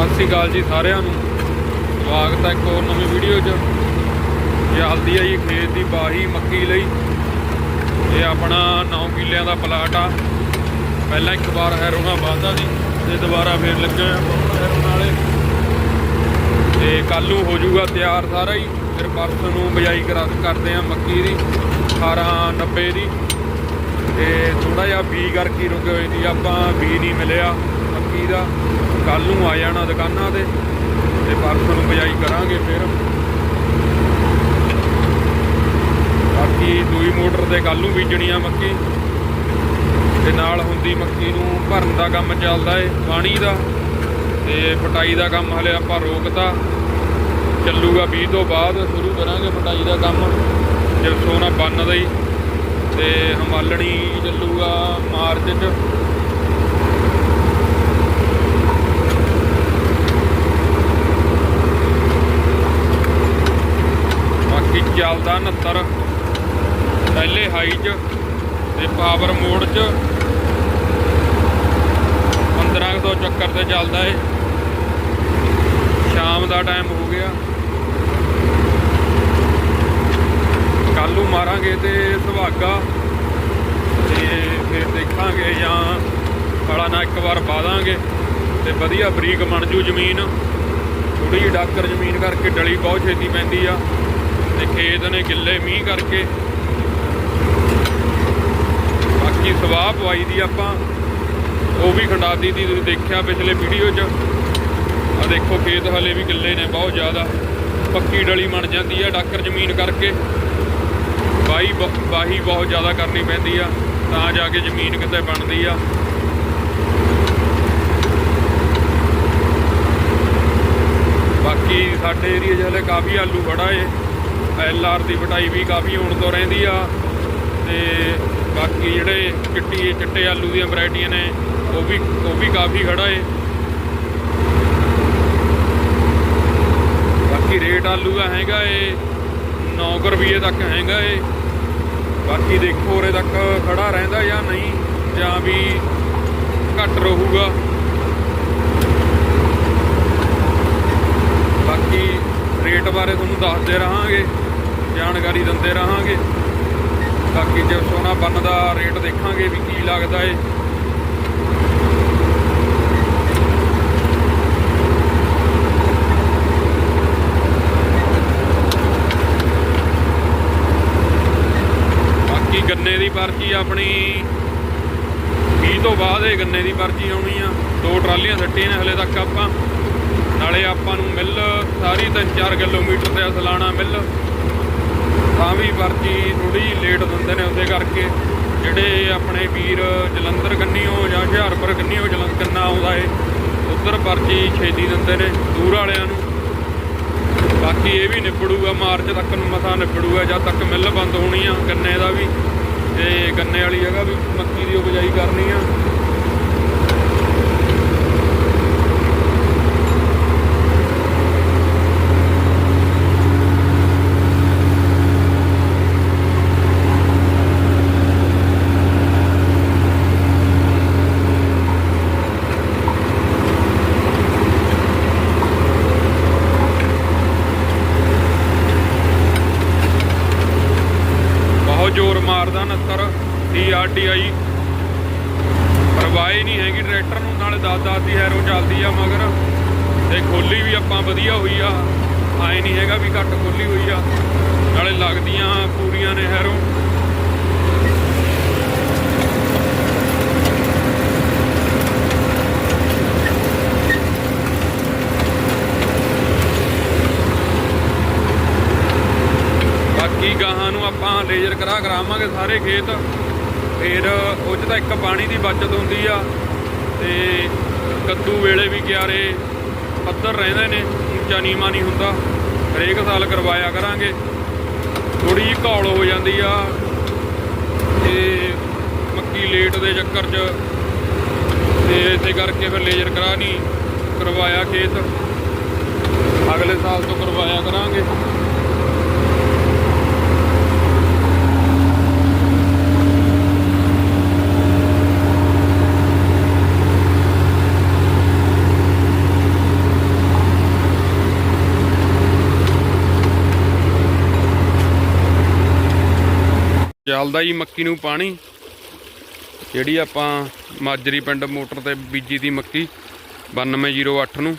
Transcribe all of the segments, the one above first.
ਸਤਿ ਸ੍ਰੀ ਅਕਾਲ ਜੀ ਸਾਰਿਆਂ ਨੂੰ। ਸਵਾਗਤ ਹੈ ਇੱਕ ਹੋਰ ਨਵੀਂ ਵੀਡੀਓ 'ਚ। ਜਲਦੀ ਆ ਜੀ ਖੇਤ ਦੀ ਬਾਹੀ ਮੱਕੀ ਲਈ। ਇਹ ਆਪਣਾ 9 ਕਿੱਲਿਆਂ ਦਾ ਪਲਾਟ ਆ। ਪਹਿਲਾਂ ਇੱਕ ਵਾਰ ਹੈਰੋਣਾ ਵਾਧਾ ਸੀ, ਤੇ ਦੁਬਾਰਾ ਫੇਰ ਲੱਗੇ ਆ ਹੈਰੋਣਾ ਵਾਲੇ। ਤੇ ਕੱਲ ਨੂੰ ਹੋ ਜਾਊਗਾ ਤਿਆਰ ਸਾਰਾ ਹੀ। ਫਿਰ ਪਰਸੋਂ ਨੂੰ ਬਿਜਾਈ ਕਰਾ ਕਰਦੇ ਆ ਮੱਕੀ ਦੀ 1890 ਦੀ। ਤੇ ਥੋੜਾ ਜਿਹਾ ਬੀ ਕਰਕੇ ਰੁਕੇ ਹੋਏ ਸੀ, ਆਪਾਂ ਬੀ ਨਹੀਂ ਮਿਲਿਆ। ਮੱਕੀ ਦਾ ਕੱਲ ਨੂੰ ਆ ਜਾਣਾ ਦੁਕਾਨਾਂ ਤੇ ਤੇ ਪਰਸੋਂ ਨੂੰ ਬਿਜਾਈ ਕਰਾਂਗੇ ਫਿਰ। ਬਾਕੀ ਦੂਈ ਮੋਟਰ ਤੇ ਕੱਲ ਨੂੰ ਬੀਜਣੀ ਆ ਮੱਕੀ। ਤੇ ਨਾਲ ਹੁੰਦੀ ਮੱਕੀ ਨੂੰ ਭਰਨ ਦਾ ਕੰਮ ਚੱਲਦਾ ਏ, ਪਾਣੀ ਦਾ। ਤੇ ਪਟਾਈ ਦਾ ਕੰਮ ਹਲੇ ਆਪਾਂ ਰੋਕਤਾ। ਚੱਲੂਗਾ 20 ਤੋਂ ਬਾਅਦ, ਸ਼ੁਰੂ ਕਰਾਂਗੇ ਪਟਾਈ ਦਾ ਕੰਮ। ਜੇ ਸੋਨਾ ਬੰਨਦਾ ਹੀ ਤੇ ਹਮਾਲਣੀ ਚੱਲੂਗਾ ਮਾਰਚ ਚ ਬਾਕੀ ਚੱਲਦਾ 69 ਪਹਿਲੇ ਹਾਈ ਚ ਤੇ ਪਾਵਰ ਮੋਡ ਚ। 1500 ਚੱਕਰ ਤੇ ਚੱਲਦਾ ਏ। ਸ਼ਾਮ ਦਾ ਟਾਈਮ ਹੋ ਗਿਆ। ਕੱਲ ਨੂੰ ਮਾਰਾਂਗੇ ਤੇ ਸੁਹਾਗਾ। ਤੇ ਫਿਰ ਦੇਖਾਂਗੇ ਜਾਂ ਫਲਾ ਨਾ ਇੱਕ ਵਾਰ ਪਾ ਦਾਂਗੇ ਤੇ ਵਧੀਆ ਬਰੀਕ ਬਣ ਜੂ ਜ਼ਮੀਨ। ਥੋੜੀ ਜਿਹੀ ਡਾਕਰ ਜ਼ਮੀਨ ਕਰਕੇ ਡਲੀ ਬਹੁਤ ਛੇਤੀ ਪੈਂਦੀ ਆ। ਤੇ ਖੇਤ ਨੇ ਗਿੱਲੇ ਮੀਂਹ ਕਰਕੇ। ਬਾਕੀ ਸਵਾਹ ਪਵਾਈ ਦੀ ਆਪਾਂ। ਉਹ ਵੀ ਖੰਡਾਤੀ ਦੀ ਤੁਸੀਂ ਦੇਖਿਆ ਪਿਛਲੇ ਵੀਡੀਓ 'ਚ। ਆ ਦੇਖੋ ਖੇਤ ਹਲੇ ਵੀ ਗਿੱਲੇ ਨੇ, ਬਹੁਤ ਜ਼ਿਆਦਾ। ਪੱਕੀ ਡਲੀ ਬਣ ਜਾਂਦੀ ਆ ਡਾਕਰ ਜ਼ਮੀਨ ਕਰਕੇ। ਬਾਈ ਬ- ਵਾਹੀ ਬਹੁਤ ਜ਼ਿਆਦਾ ਕਰਨੀ ਪੈਂਦੀ ਆ, ਤਾਂ ਜਾ ਕੇ ਜ਼ਮੀਨ ਕਿਤੇ ਬਣਦੀ ਆ। ਬਾਕੀ ਸਾਡੇ ਏਰੀਆ 'ਚ ਹਲੇ ਕਾਫੀ ਆਲੂ ਖੜਾ ਏ। ਐਲ ਆਰ ਦੀ ਵਟਾਈ ਵੀ ਕਾਫੀ ਹੋਣ ਤੋਂ ਰਹਿੰਦੀ ਆ ਤੇ ਬਾਕੀ ਜਿਹੜੇ ਚਿੱਟੀ ਚਿੱਟੇ ਆਲੂ ਦੀਆਂ ਵੈਰਾਈਟੀਆਂ ਨੇ, ਉਹ ਵੀ ਉਹ ਵੀ ਕਾਫੀ ਖੜਾ ਏ। ਬਾਕੀ ਰੇਟ ਆਲੂ ਦਾ ਹੈਗਾ ਏ 9 ਰੁਪਏ ਤੱਕ ਹੈਗਾ ਏ। ਬਾਕੀ ਦੇਖੋ ਉਰੇ ਤੱਕ ਖੜਾ ਰਹਿੰਦਾ ਜਾਂ ਨਹੀਂ, ਜਾਂ ਵੀ ਘੱਟ ਰਹੂਗਾ। ਬਾਕੀ ਰੇਟ ਬਾਰੇ ਤੁਹਾਨੂੰ ਦੱਸਦੇ ਰਹਾਂਗੇ, ਜਾਣਕਾਰੀ ਦਿੰਦੇ ਰਹਾਂਗੇ। ਬਾਕੀ ਜੇ ਸੋਨਾ ਬੰਨ ਦਾ ਰੇਟ ਦੇਖਾਂਗੇ ਵੀ ਕੀ ਲੱਗਦਾ ਏ। ਬਾਕੀ ਗੰਨੇ ਦੀ ਪਰਚੀ ਆਪਣੀ 20 ਤੋਂ ਬਾਅਦ ਇਹ ਗੰਨੇ ਦੀ ਪਰਚੀ ਆਉਣੀ ਆ। ਦੋ ਟਰਾਲੀਆਂ ਸੱਟੀਆਂ ਨੇ ਹਲੇ ਤੱਕ ਆਪਾਂ। ਨਾਲੇ ਆਪਾਂ ਨੂੰ ਮਿਲ ਸਾਰੀ 3-4 ਕਿਲੋਮੀਟਰ ਤੇ ਅਸਲਾਣਾ ਮਿਲ। ਤਾਂ ਵੀ ਪਰਚੀ ਥੋੜੀ ਜਿਹੀ ਲੇਟ ਦਿੰਦੇ ਨੇ ਉਹਦੇ ਕਰਕੇ। ਜਿਹੜੇ ਆਪਣੇ ਵੀਰ ਜਲੰਧਰ ਕੰਨੀਓ ਜਾਂ ਹੁਸ਼ਿਆਰਪੁਰ ਕੰਨੀਓ ਜਲੰਧਰ ਕੰਨਾ ਆਉਂਦਾ ਏ, ਉਧਰ ਪਰਚੀ ਛੇਤੀ ਦਿੰਦੇ ਨੇ ਦੂਰ ਵਾਲਿਆਂ ਨੂੰ। ਬਾਕੀ ਇਹ ਵੀ ਨਿਬੜੂਗਾ, ਮਾਰਚ ਤੱਕ ਨੂੰ ਮਸਾ ਨਿਬੜੂਗਾ, ਜਦ ਤੱਕ ਮਿੱਲ ਬੰਦ ਹੋਣੀ ਆ ਗੰਨੇ ਦਾ ਵੀ। ਤੇ ਗੰਨੇ ਵਾਲੀ ਜਗ੍ਹਾ ਵੀ ਮੱਕੀ ਦੀ ਉਹ ਕਰਨੀ ਆ ਬਹੁਤ ਜ਼ੋਰ ਮਾਰਦਾ 69 TRTI ਪਰਵਾਹੀ ਨਹੀਂ ਹੈਗੀ ਟਰੈਕਟਰ ਨੂੰ ਨਾਲੇ 10 10 ਦੀ ਹੈਰੋ ਚੱਲਦੀ ਆ ਮਗਰ ਤੇ ਖੋਲੀ ਵੀ ਆਪਾਂ ਵਧੀਆ ਹੋਈ ਆ ਆਏ ਨਹੀਂ ਹੈਗਾ ਵੀ ਘੱਟ ਖੋਲੀ ਹੋਈ ਆ। ਨਾਲੇ ਲੱਗਦੀਆਂ ਪੂਰੀਆਂ ਨੇ ਹੈਰੋ। ਬਾਕੀ ਗਾਹਾਂ ਨੂੰ ਆਪਾਂ ਲੇਜ਼ਰ ਕਰਾ ਕਰਾਵਾਂਗੇ ਸਾਰੇ ਖੇਤ। ਫਿਰ ਉਹ 'ਚ ਤਾਂ ਇੱਕ ਪਾਣੀ ਦੀ ਬਚਤ ਹੁੰਦੀ ਆ। ਤੇ ਕੱਦੂ ਵੇਲੇ ਵੀ ਕਿਆਰੇ ਪੱਧਰ ਰਹਿੰਦੇ ਨੇ, ਉੱਚਾ ਨੀਵਾਂ ਨਹੀਂ ਹੁੰਦਾ। ਹਰੇਕ ਸਾਲ ਕਰਵਾਇਆ ਕਰਾਂਗੇ। ਥੋੜੀ ਜਿਹੀ ਘੌਲ ਹੋ ਜਾਂਦੀ ਆ। ਤੇ ਮੱਕੀ ਲੇਟ ਦੇ ਚੱਕਰ 'ਚ ਤੇ ਇਸੇ ਕਰਕੇ ਫਿਰ ਲੇਜ਼ਰ ਕਰਾ ਨਹੀਂ ਕਰਵਾਇਆ ਖੇਤ। ਅਗਲੇ ਸਾਲ ਤੋਂ ਕਰਵਾਇਆ ਕਰਾਂਗੇ। ਚੱਲਦਾ ਜੀ ਮੱਕੀ ਨੂੰ ਪਾਣੀ। ਜਿਹੜੀ ਆਪਾਂ ਮਾਜਰੀ ਪਿੰਡ ਮੋਟਰ ਤੇ ਬੀਜੀ ਦੀ ਮੱਕੀ 9208 ਨੂੰ।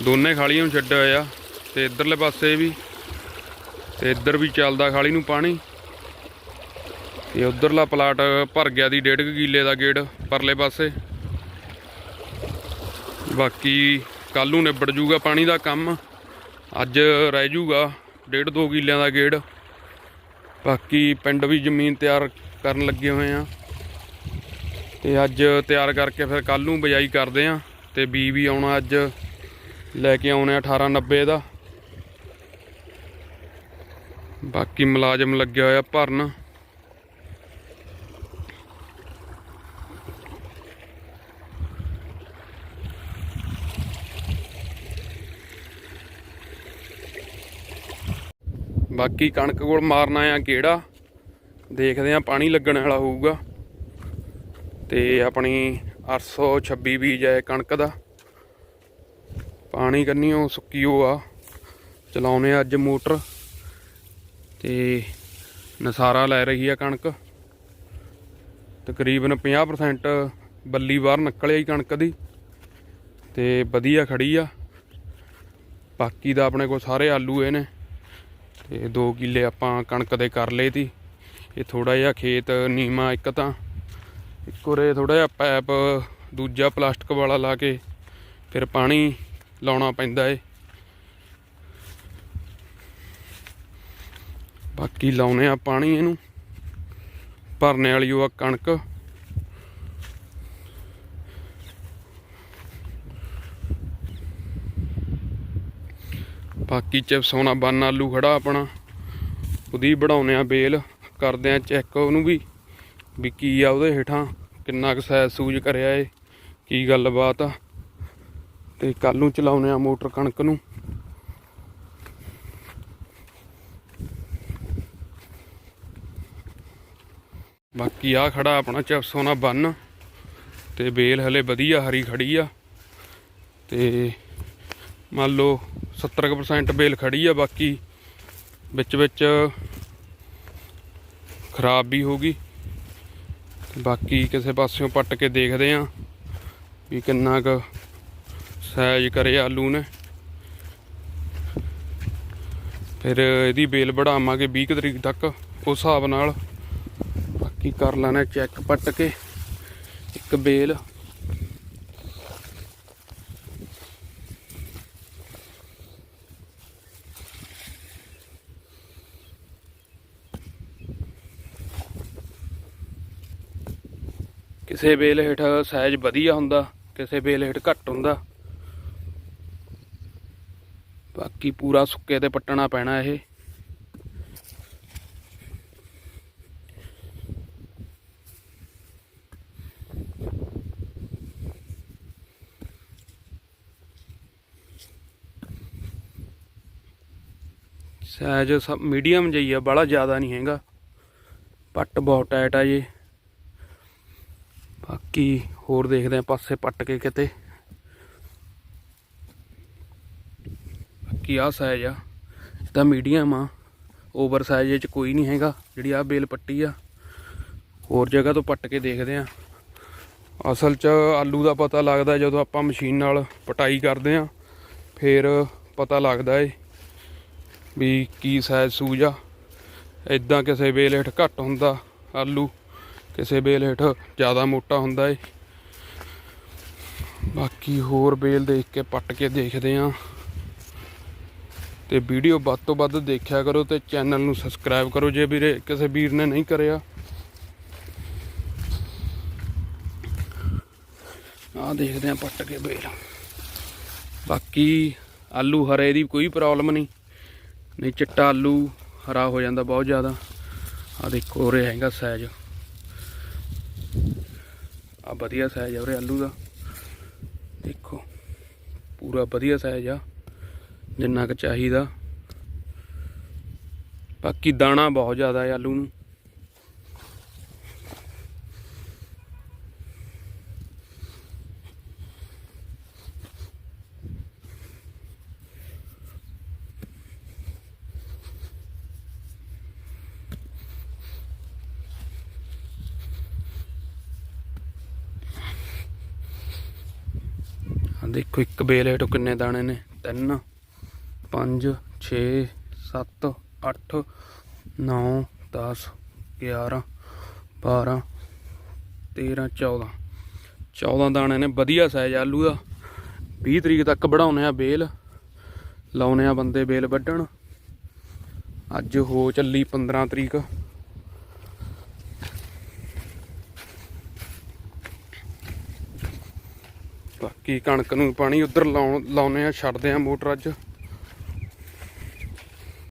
ਦੋਨੇ ਖਾਲੀਆਂ ਨੂੰ ਛੱਡਿਆ ਹੋਇਆ। ਤੇ ਇਧਰਲੇ ਪਾਸੇ ਵੀ, ਤੇ ਇੱਧਰ ਵੀ ਚੱਲਦਾ ਖਾਲੀ ਨੂੰ ਪਾਣੀ। ਤੇ ਉਧਰਲਾ ਪਲਾਟ ਭਰ ਗਿਆ ਦੀ ਡੇਢ ਕੁ ਕਿੱਲੇ ਦਾ ਗੇੜ ਪਰਲੇ ਪਾਸੇ। ਬਾਕੀ ਕੱਲ ਨੂੰ ਨਿਬੜ ਜੂਗਾ ਪਾਣੀ ਦਾ ਕੰਮ। ਅੱਜ ਰਹਿ ਜੂਗਾ ਡੇਢ ਦੋ ਕਿੱਲਿਆਂ ਦਾ ਗੇੜ। ਬਾਕੀ ਪਿੰਡ ਵੀ ਜ਼ਮੀਨ ਤਿਆਰ ਕਰਨ ਲੱਗੇ ਹੋਏ ਆ। ਤੇ ਅੱਜ ਤਿਆਰ ਕਰਕੇ ਫਿਰ ਕੱਲ ਨੂੰ ਬਜਾਈ ਕਰਦੇ ਆ ਤੇ ਬੀ ਵੀ ਆਉਣਾ ਅੱਜ। ਲੈ ਕੇ ਆਉਣੇ ਆ 1890 ਦਾ। ਬਾਕੀ ਮੁਲਾਜ਼ਮ ਲੱਗਿਆ ਹੋਇਆ ਭਰਨ। ਬਾਕੀ ਕਣਕ ਕੋਲ ਮਾਰਨਾ ਆ ਕਿਹੜਾ ਦੇਖਦੇ ਆ ਪਾਣੀ ਲੱਗਣ ਵਾਲਾ ਹੋਊਗਾ। ਤੇ ਆਪਣੀ 826 ਬੀਜ ਹੈ ਕਣਕ ਦਾ। ਪਾਣੀ ਕੰਨੀਓ ਸੁੱਕੀ ਹੋ ਆ। ਚਲਾਉਨੇ ਆ ਅੱਜ ਮੋਟਰ। ਤੇ ਨਸਾਰਾ ਲੈ ਰਹੀ ਆ ਕਣਕ। ਤਕਰੀਬਨ 50% ਬੱਲੀ ਬਾਹਰ ਨਿਕਲਿਆ ਹੀ ਕਣਕ ਦੀ। ਤੇ ਵਧੀਆ ਖੜੀ ਆ। ਬਾਕੀ ਦਾ ਆਪਣੇ ਕੋਲ ਸਾਰੇ ਆਲੂ ਇਹ ਨੇ ਇਹ 2 ਕਿੱਲੇ ਆਪਾਂ ਕਣਕ ਦੇ ਕਰ ਲਏ ਤੀ। ਇਹ ਥੋੜਾ ਜਿਹਾ ਖੇਤ, ਨੀਮਾ ਇੱਕ ਤਾਂ। ਇੱਕ ਉਰੇ ਥੋੜਾ ਜਿਹਾ ਪਾਈਪ, ਦੂਜਾ ਪਲਾਸਟਿਕ ਵਾਲਾ ਲਾ ਕੇ ਫਿਰ ਪਾਣੀ ਲਾਉਣਾ ਪੈਂਦਾ ਏ। ਬਾਕੀ ਲਾਉਨੇ ਆ ਪਾਣੀ ਇਹਨੂੰ। ਭਰਨੇ ਵਾਲੀ ਉਹ ਕਣਕ। ਬਾਕੀ ਚਿਪਸ ਚਿਪਸੋਨਾ ਬੰਨ ਆਲੂ ਖੜਾ ਆਪਣਾ। ਉਹਦੀ ਬਣਾਉਨੇ ਆ ਬੇਲ, ਕਰਦੇ ਆ ਚੈੱਕ ਉਹਨੂੰ ਵੀ ਵੀ ਕੀ ਆ ਉਹਦੇ ਹੇਠਾਂ, ਕਿੰਨਾ ਕੁ ਸੈਜ ਸੂਜ ਕਰਿਆ ਏ ਕੀ ਗੱਲਬਾਤ ਆ। ਤੇ ਕੱਲ ਨੂੰ ਚਲਾਉਨੇ ਆ ਮੋਟਰ ਕਣਕ ਨੂੰ। ਬਾਕੀ ਆ ਖੜਾ ਆਪਣਾ ਚਿਪਸੋਨਾ ਬੰਨ, ਤੇ ਬੇਲ ਹਲੇ ਵਧੀਆ ਹਰੀ ਖੜੀ ਆ। ਤੇ ਮੰਨ ਲਓ 70% ਬੇਲ ਖੜੀ ਆ, ਬਾਕੀ ਵਿੱਚ ਵਿੱਚ ਖਰਾਬ ਵੀ ਹੋ ਗਈ। ਬਾਕੀ ਕਿਸੇ ਪਾਸਿਓਂ ਪੱਟ ਕੇ ਦੇਖਦੇ ਆ ਵੀ ਕਿੰਨਾ ਕੁ ਸਾਈਜ਼ ਕਰੇ ਆਲੂ ਨੇ। ਫਿਰ ਇਹਦੀ ਬੇਲ ਵਧਾਵਾਂਗੇ 20 ਕੁ ਤਰੀਕ ਤੱਕ, ਉਸ ਹਿਸਾਬ ਨਾਲ। ਬਾਕੀ ਕਰ ਲੈਣਾ ਚੈੱਕ ਪੱਟ ਕੇ ਇੱਕ ਬੇਲ। ਕਿਸੇ ਬੇਲ ਹੇਠ ਸਾਈਜ਼ ਵਧੀਆ ਹੁੰਦਾ, ਕਿਸੇ ਬੇਲ ਹੇਠ ਘੱਟ ਹੁੰਦਾ। ਬਾਕੀ ਪੂਰਾ ਸੁੱਕੇ ਤੇ ਪੱਟਣਾ ਪੈਣਾ ਇਹ। ਸਾਈਜ਼ ਸਭ ਮੀਡੀਅਮ ਜਿਹੀ ਆ ਬੜਾ ਜ਼ਿਆਦਾ ਨਹੀਂ ਹੈਗਾ। ਪੱਟ ਬਹੁਤ ਟਾਈਟ ਆ ਜੀ ਬਾਕੀ ਹੋਰ ਦੇਖਦੇ ਆ ਪਾਸੇ ਪੱਟ ਕੇ ਕਿਤੇ। ਬਾਕੀ ਆ ਸਾਈਜ਼ ਆ। ਤਾਂ ਮੀਡੀਅਮ ਆ। ਓਵਰ ਸਾਈਜ਼ ਚ ਕੋਈ ਨਹੀਂ ਹੈਗਾ। ਜਿਹੜੀ ਆ ਬੇਲ ਪੱਟੀ ਆ। ਹੋਰ ਜਗ੍ਹਾ ਤੋਂ ਪੱਟ ਕੇ ਦੇਖਦੇ ਆ ਅਸਲ 'ਚ ਆਲੂ ਦਾ ਪਤਾ ਲੱਗਦਾ ਜਦੋਂ ਆਪਾਂ ਮਸ਼ੀਨ ਨਾਲ ਪਟਾਈ ਕਰਦੇ ਆ ਫਿਰ ਪਤਾ ਲੱਗਦਾ ਏ ਵੀ ਕੀ ਸਾਈਜ਼ ਸੂਜ ਆ। ਇਦਾਂ ਕਿਸੇ ਬੇਲ ਹੇਠ ਘੱਟ ਹੁੰਦਾ ਆਲੂ। ਕਿਸੇ ਬੇਲ ਹੇਠ ਜ਼ਿਆਦਾ ਮੋਟਾ ਹੁੰਦਾ ਏ। ਬਾਕੀ ਹੋਰ ਬੇਲ ਦੇਖ ਕੇ ਪੱਟ ਕੇ ਦੇਖਦੇ ਆ। ਤੇ ਵੀਡੀਓ ਵੱਧ ਤੋਂ ਵੱਧ ਦੇਖਿਆ ਕਰੋ ਤੇ ਚੈਨਲ ਨੂੰ ਸਬਸਕ੍ਰਾਈਬ ਕਰੋ ਜੇ ਵੀਰੇ ਕਿਸੇ ਵੀਰ ਨੇ ਨਹੀਂ ਕਰਿਆ। ਆ ਦੇਖਦੇ ਆ ਪੱਟ ਕੇ ਬੇਲ ਬਾਕੀ ਆਲੂ ਹਰੇ ਦੀ ਕੋਈ ਪ੍ਰੋਬਲਮ ਨਹੀਂ। ਨਹੀਂ ਚਿੱਟਾ ਆਲੂ ਹਰਾ ਹੋ ਜਾਂਦਾ ਬਹੁਤ ਜ਼ਿਆਦਾ। ਆ ਦੇਖੋ ਰਿਹਾ ਹੈਗਾ ਸਾਈਜ਼ ਵਧੀਆ ਸਾਈਜ਼ ਆ ਉਰੇ ਆਲੂ ਦਾ। ਦੇਖੋ, ਪੂਰਾ ਵਧੀਆ ਸਾਈਜ਼ ਆ, ਜਿੰਨਾ ਕੁ ਚਾਹੀਦਾ। ਬਾਕੀ ਦਾਣਾ ਬਹੁਤ ਜ਼ਿਆਦਾ ਹੈ ਆਲੂ ਨੂੰ। ਦੇਖੋ ਇੱਕ ਬੇਲ ਹੇਠੋਂ ਕਿੰਨੇ ਦਾਣੇ ਨੇ? 3 5 6 7 8 9 10 11 12 13 14 14 ਦਾਣੇ ਨੇ, ਵਧੀਆ ਸਾਈਜ਼ ਆਲੂ ਦਾ। 20 ਤਰੀਕ ਤੱਕ ਵਢਾਉਣੇ ਆ ਬੇਲ। ਲਾਉਣੇ ਆ ਬੰਦੇ ਬੇਲ ਵੱਢਣ। ਅੱਜ ਹੋ ਚੱਲੀ 15 ਤਰੀਕ। ਬਾਕੀ ਕਣਕ ਨੂੰ ਪਾਣੀ ਉਧਰ ਲਾਉਣ ਲਾਉਨੇ ਆ ਛੱਡਦੇ ਆ ਮੋਟਰ ਅੱਜ।